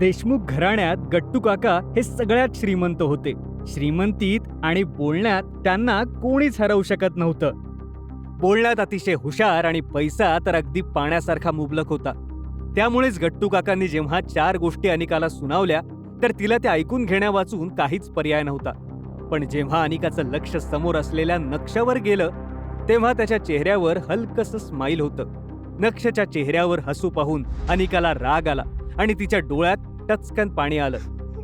देशमुख घराण्यात गट्टू काका हे सगळ्यात श्रीमंत होते. श्रीमंतीत आणि बोलण्यात त्यांना कोणीच हरवू शकत नव्हतं. बोलण्यात अतिशय हुशार आणि पैसा तर अगदी पाण्यासारखा मुबलक होता. त्यामुळेच गट्टू काकांनी जेव्हा चार गोष्टी अनिकाला सुनावल्या तर तिला त्या ऐकून घेण्यावाचून काहीच पर्याय नव्हता. पण जेव्हा अनिकाचं लक्ष समोर असलेल्या नक्षावर गेलं तेव्हा त्याच्या चेहऱ्यावर हलकस स्माईल होतं. नक्षच्या चेहऱ्यावर हसू पाहून अनिकाला राग आला आणि तिच्या डोळ्यात टचकन पाणी आलं.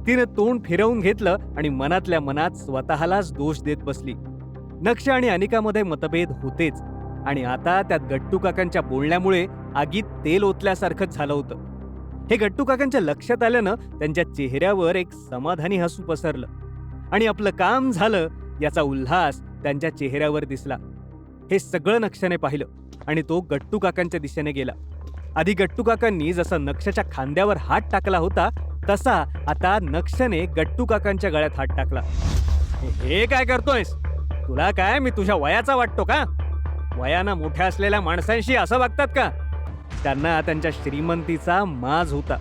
तिनं तोंड फिरवून घेतलं आणि मनातल्या मनात स्वतःलाच दोष देत बसली. नक्ष आणि अनिकामध्ये मतभेद होतेच. आणि आता त्यात गट्टू काकांच्या बोलण्यामुळे आगीत तेल ओतल्यासारखंच झालं होतं. हे गट्टू काकांच्या लक्षात आल्यानं त्यांच्या चेहऱ्यावर एक समाधानी हसू पसरलं. आणि आपलं काम झालं याचा उल्हास त्यांच्या चेहऱ्यावर दिसला. हे सगळं नक्षाने पाहिलं आणि तो गट्टू काकांच्या दिशेने गेला. आधी गट्टू काकांनी जसा नक्षाच्या खांद्यावर हात टाकला होता तसा आता नक्षने गट्टू काकांच्या गळ्यात हात टाकला. हे काय करतोयस? तुला काय? मी तुझ्या वयाचा वाटतो का? वयानं मोठ्या असलेल्या माणसांशी असं वागतात का? त्यांना त्यांच्या श्रीमंतीचा माज होता.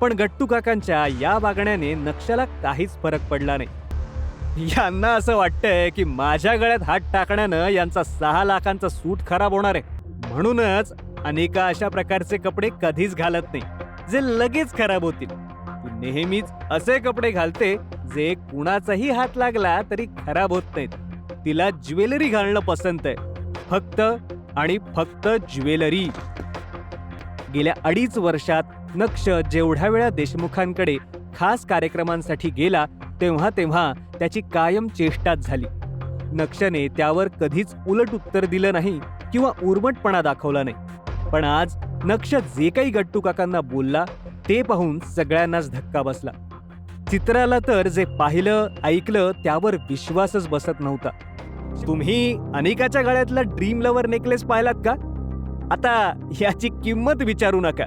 पण गट्टू काकांच्या या वागण्याने नक्षाला काहीच फरक पडला नाही. यांना असं वाटतंय की माझ्या गळ्यात हात टाकण्यानं यांचा सहा लाखांचा सूट खराब होणार आहे. म्हणूनच अनेका अशा प्रकारचे कपडे कधीच घालत नाही जे लगेच खराब होतील. तू नेहमीच असे कपडे घालते जे कुणाचाही हात लागला तरी खराब होत नाहीत. तिला ज्वेलरी घालणं पसंत आहे. फक्त आणि फक्त ज्वेलरी. गेल्या अडीच वर्षात नक्ष जेवढ्या वेळा देशमुखांकडे खास कार्यक्रमांसाठी गेला तेव्हा तेव्हा त्याची कायम चेष्टाच झाली. नक्षने त्यावर कधीच उलट उत्तर दिलं नाही किंवा उर्मटपणा दाखवला नाही. पण आज नक्ष जे काही गट्टू काकांना बोलला ते पाहून सगळ्यांनाच धक्का बसला. चित्राला तर जे पाहिलं ऐकलं त्यावर विश्वासच बसत नव्हता. तुम्ही अनेकाच्या गळ्यातला ड्रीम लवर नेकलेस पाहिलात का? आता याची किंमत विचारू नका.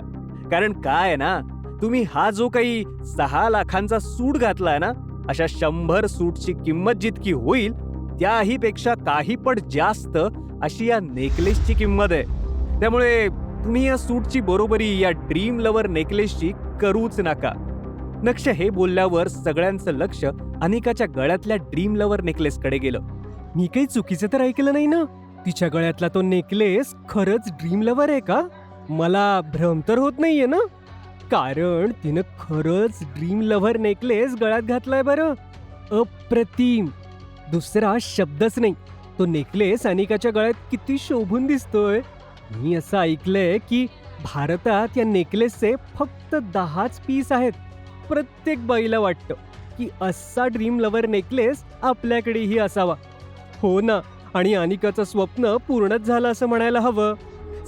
कारण काय आहे ना तुम्ही हा जो काही सहा लाखांचा सूट घातलाय ना अशा शंभर सूटची किंमत जितकी होईल त्याही पेक्षा काही पट जास्त अशी या नेकलेसची किंमत आहे. त्यामुळे तुम्ही या सूटची बरोबरी या ड्रीम लवर नेकलेसची करूच नका. नक्ष हे बोलल्यावर सगळ्यांचं लक्ष अनिकाच्या गळ्यातल्या ड्रीम लवर नेकलेसकडे गेलं. मी काही चुकीचं तर ऐकलं नाही ना? तिच्या गळ्यातला तो नेकलेस खरंच ड्रीम लवर आहे का? मला भ्रम तर होत नाहीये ना? कारण तिनं खरंच ड्रीम लव्हर नेकलेस गळ्यात घातलाय बरं. अप्रतिम. दुसरा शब्दच नाही. तो नेकलेस अनिकाच्या गळ्यात किती शोभून दिसतोय. मी असं ऐकलंय की भारतात या नेकलेसचे फक्त दहाच पीस आहेत. प्रत्येक बाईला वाटतं की असा ड्रीम लव्हर नेकलेस आपल्याकडेही असावा. हो ना आणि अनिकाचं स्वप्न पूर्णच झालं असं म्हणायला हवं.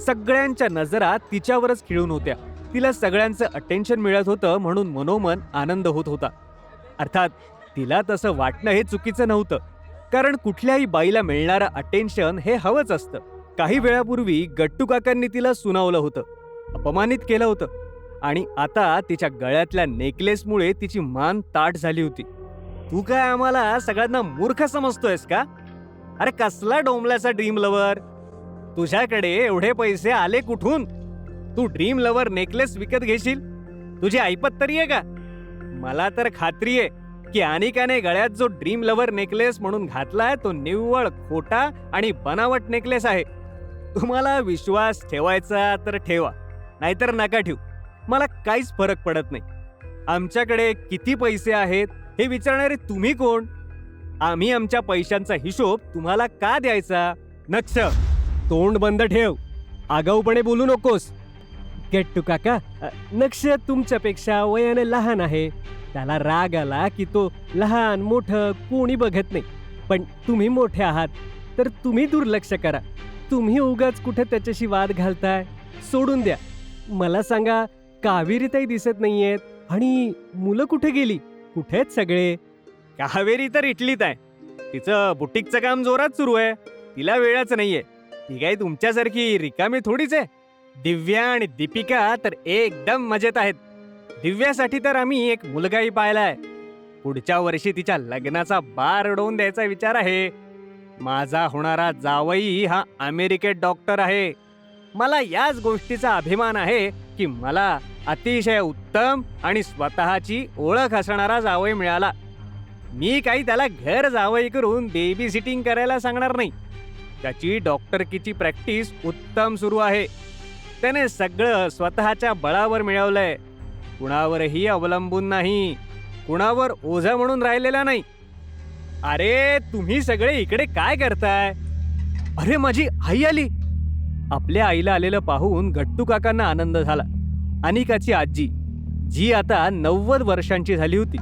सगळ्यांच्या नजरा तिच्यावरच खिळून होत्या. तिला सगळ्यांचं अटेन्शन मिळत होतं म्हणून मनोमन आनंद होत होता. अर्थात तिला तसं वाटणं हे चुकीचं नव्हतं. कारण कुठल्याही बाईला मिळणारं अटेन्शन हे हवंच असतं. काही वेळापूर्वी गट्टू काकांनी तिला सुनावलं होतं. अपमानित केलं होतं. आणि आता तिच्या गळ्यातल्या नेकलेसमुळे तिची मान ताट झाली होती. तू काय आम्हाला सगळ्यांना मूर्ख समजतोयस का? अरे कसला डोंबल्याचा ड्रीम लवर? तुझ्याकडे एवढे पैसे आले कुठून? तू ड्रीम लवर नेकलेस विकत घेशील? तुझी ऐपत तरी आहे का? मला तर खात्री आहे की अनिकाने गळ्यात जो ड्रीम लवर नेकलेस म्हणून घातलाय तो निव्वळ खोटा आणि बनावट नेकलेस आहे. तुम्हाला विश्वास ठेवायचा तर ठेवा नाहीतर नका ठेवू. मला काहीच फरक पडत नाही. आमच्याकडे किती पैसे आहेत हे विचारणारे तुम्ही कोण? आम्ही आमच्या पैशांचा हिशोब तुम्हाला का द्यायचा? नक्ष तोंड बंद ठेव. आगाऊपणे बोलू नकोस. गेट्टू काका नक्ष तुमच्यापेक्षा वयाने लहान आहे. त्याला राग आला की तो लहान मोठं कोणी बघत नाही. पण तुम्ही मोठे आहात तर तुम्ही दुर्लक्ष करा. तुम्ही उगाच कुठे त्याच्याशी वाद घालताय? सोडून द्या. मला सांगा कावेरीताई दिसत नाहीयेत. आणि मुलं कुठे गेली? कुठेच सगळे? कावेरी तर इटलीत आहे. तिचं बुटीकचं काम जोरात सुरू आहे. तिला वेळच नाहीये. ती काही तुमच्यासारखी रिकामी थोडीच आहे. दिव्या आणि दीपिका तर एकदम मजेत आहेत. दिव्यासाठी तर आम्ही एक मुलगाही पाहिलाय. पुढच्या वर्षी तिच्या लग्नाचा बार उडवून द्यायचा विचार आहे. माझा होणारा जावई हा अमेरिकेत डॉक्टर आहे. मला याच गोष्टीचा अभिमान आहे की मला अतिशय उत्तम आणि स्वतःची ओळख असणारा जावई मिळाला. मी काही त्याला घर जावई करून बेबी सिटिंग करायला सांगणार नाही. त्याची डॉक्टरकीची प्रॅक्टिस उत्तम सुरू आहे. त्याने सगळं स्वतःच्या बळावर मिळवलंय. कुणावरही अवलंबून नाही. कुणावर ओझं म्हणून राहिलेला नाही. अरे तुम्ही सगळे इकडे काय करताय? अरे माझी आई आली. आपल्या आईला आलेलं पाहून गट्टू काकांना आनंद झाला. अनिकाची आजी जी आता नव्वद वर्षांची झाली होती.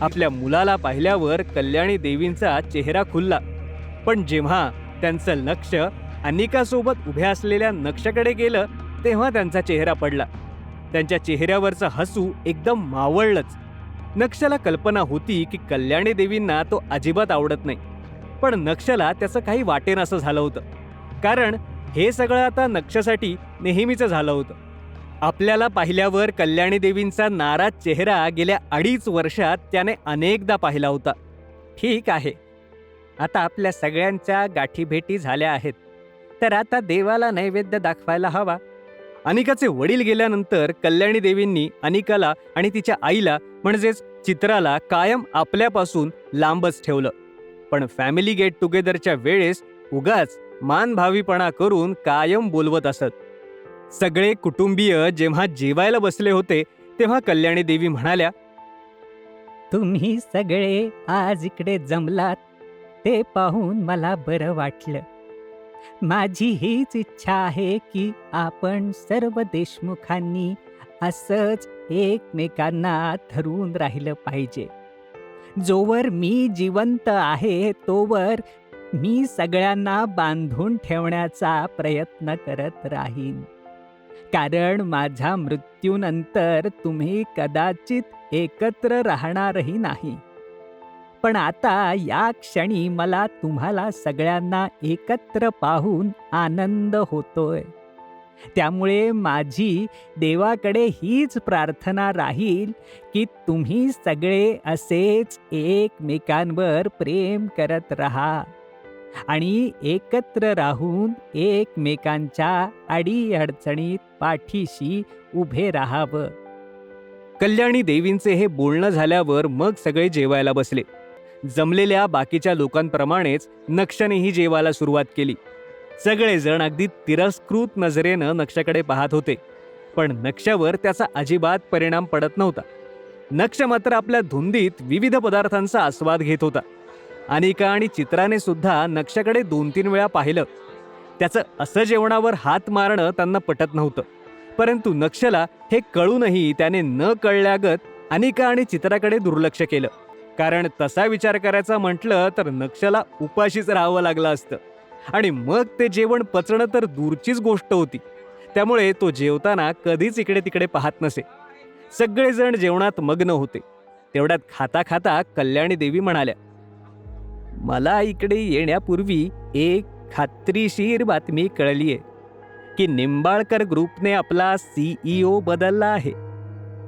आपल्या मुलाला पाहिल्यावर कल्याणी देवींचा चेहरा खुलला. पण जेव्हा त्यांचं लक्ष अनिकासोबत उभ्या असलेल्या नक्षकडे गेलं तेव्हा त्यांचा चेहरा पडला. त्यांच्या चेहऱ्यावरचं हसू एकदम मावळलंच. नक्षला कल्पना होती की कल्याणी देवींना तो अजिबात आवडत नाही. पण नक्षला त्याचं काही वाटेनासं झालं होतं. कारण हे सगळं आता नक्षसाठी नेहमीचं झालं होतं. आपल्याला पाहिल्यावर कल्याणी देवींचा नाराज चेहरा गेल्या अडीच वर्षात त्याने अनेकदा पाहिला होता. ठीक आहे. आता आपल्या सगळ्यांच्या गाठीभेटी झाल्या आहेत. तर आता देवाला नैवेद्य दाखवायला हवा. अनिकाचे वडील गेल्यानंतर कल्याणी देवींनी अनिकाला आणि तिच्या आईला म्हणजेच चित्राला कायम आपल्यापासून लांबच ठेवलं. पण फॅमिली गेट टुगेदरच्या वेळेस उगाच मानभावीपणा करून कायम बोलवत असत. सगळे कुटुंबीय जेव्हा जेवायला बसले होते तेव्हा कल्याणी देवी म्हणाल्या तुम्ही सगळे आज इकडे जमलात. ते पाहून मला बरं वाटलं. माझी हीच इच्छा आहे की आपण सर्व देशमुखांनी असंच एकमेकांना धरून राहिलं पाहिजे. जोवर मी जिवंत आहे तोवर मी सगळ्यांना बांधून ठेवण्याचा प्रयत्न करत राहीन. कारण माझ्या मृत्यूनंतर तुम्ही कदाचित एकत्र राहणारही नाही. पण आता या क्षणी मला तुम्हाला सगळ्यांना एकत्र पाहून आनंद होतोय. त्यामुळे माझी देवाकडे हीच प्रार्थना राहील की तुम्ही सगळे असेच एकमेकांवर प्रेम करत राहा आणि एकत्र राहून एकमेकांच्या अडीअडचणीत पाठीशी उभे राहावं. कल्याणी देवींचे हे बोलणं झाल्यावर मग सगळे जेवायला बसले. जमलेल्या बाकीच्या लोकांप्रमाणेच नक्षनेही जेवायला सुरुवात केली. सगळेजण अगदी तिरस्कृत नजरेनं नक्षाकडे पाहत होते. पण नक्षावर त्याचा अजिबात परिणाम पडत नव्हता. नक्ष मात्र आपल्या धुंदीत विविध पदार्थांचा आस्वाद घेत होता. अनिका आणि चित्राने सुद्धा नक्षाकडे दोन तीन वेळा पाहिलं. त्याचं असं जेवणावर हात मारणं त्यांना पटत नव्हतं. परंतु नक्षला हे कळूनही त्याने न कळल्यागत अनिका आणि चित्राकडे दुर्लक्ष केलं. कारण तसा विचार करायचा म्हटलं तर नक्षला उपाशीच राहावं लागलं असतं. आणि मग ते जेवण पचणं तर दूरचीच गोष्ट होती. त्यामुळे तो जेवताना कधीच इकडे तिकडे पाहत नसे. सगळेजण जेवणात मग्न होते. तेवढ्यात खाता खाता कल्याणी देवी म्हणाल्या मला इकडे येण्यापूर्वी एक खात्रीशीर बातमी कळलीये की निंबाळकर ग्रुपने आपला सीईओ बदलला आहे.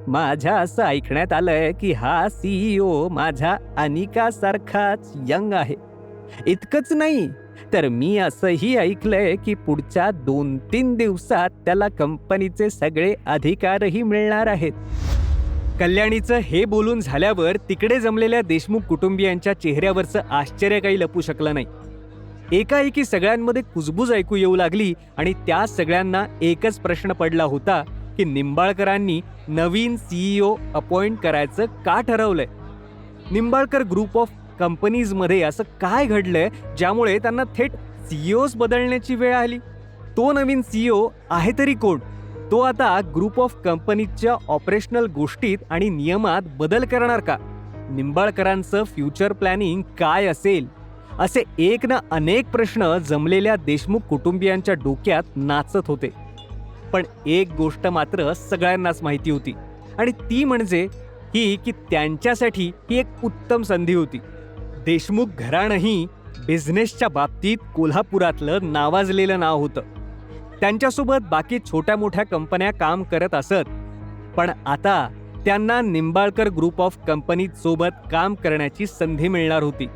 माझ्या असं ऐकण्यात आलंय की हा सीईओ माझ्या अनिकासारखाच यंग आहे. इतकंच नाही तर मी असंही ऐकलंय की पुढच्या दोन तीन दिवसात त्याला कंपनीचे सगळे अधिकारही मिळणार आहेत. कल्याणीचं हे बोलून झाल्यावर तिकडे जमलेल्या देशमुख कुटुंबियांच्या चेहऱ्यावरचं आश्चर्य काही लपू शकलं नाही. एकाएकी सगळ्यांमध्ये कुजबूज ऐकू येऊ लागली आणि त्या सगळ्यांना एकच प्रश्न पडला होता की निंबाळकरांनी नवीन सीईओ अपॉइंट करायचं का ठरवलंय? निंबाळकर ग्रुप ऑफ कंपनीजमध्ये असं काय घडलंय ज्यामुळे त्यांना थेट सीईओज बदलण्याची वेळ आली? तो नवीन सीईओ आहे तरी कोण? तो आता ग्रुप ऑफ कंपनीजच्या ऑपरेशनल गोष्टीत आणि नियमात बदल करणार का? निंबाळकरांचं फ्युचर प्लॅनिंग काय असेल? असे एक ना अनेक प्रश्न जमलेल्या देशमुख कुटुंबियांच्या डोक्यात नाचत होते. पण एक गोष्ट मात्र सगळ्यांनाच माहिती होती. आणि ती म्हणजे ही की त्यांच्यासाठी ही एक उत्तम संधी होती. देशमुख घराणंही बिझनेसच्या बाबतीत कोल्हापुरातलं नावाजलेलं नाव होतं. त्यांच्यासोबत बाकी छोट्या मोठ्या कंपन्या काम करत असत पण आता त्यांना निंबाळकर ग्रुप ऑफ कंपनीसोबत काम करण्याची संधी मिळणार होती.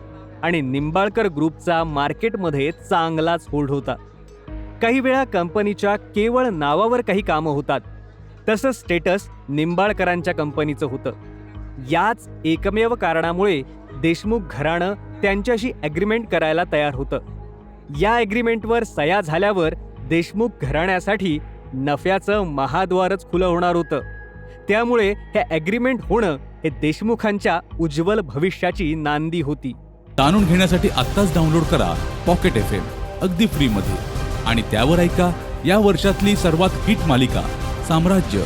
आणि निंबाळकर ग्रुपचा मार्केटमध्ये चांगलाच होल्ड होता. काही वेळा कंपनीच्या केवळ नावावर काही कामं होतात. तसं स्टेटस निंबाळकरांच्या कंपनीचं होतं. याच एकमेव कारणामुळे देशमुख घराणं त्यांच्याशी ॲग्रीमेंट करायला तयार होतं. या ॲग्रीमेंटवर सया झाल्यावर देशमुख घराण्यासाठी नफ्याचं महाद्वारच खुलं होणार होतं. त्यामुळे हे ॲग्रीमेंट होणं हे देशमुखांच्या उज्ज्वल भविष्याची नांदी होती. जाणून घेण्यासाठी आत्ताच डाउनलोड करा पॉकेट एफ अगदी फ्रीमध्ये आणि त्यावर ऐका या वर्षातली सर्वात हिट मालिका साम्राज्य.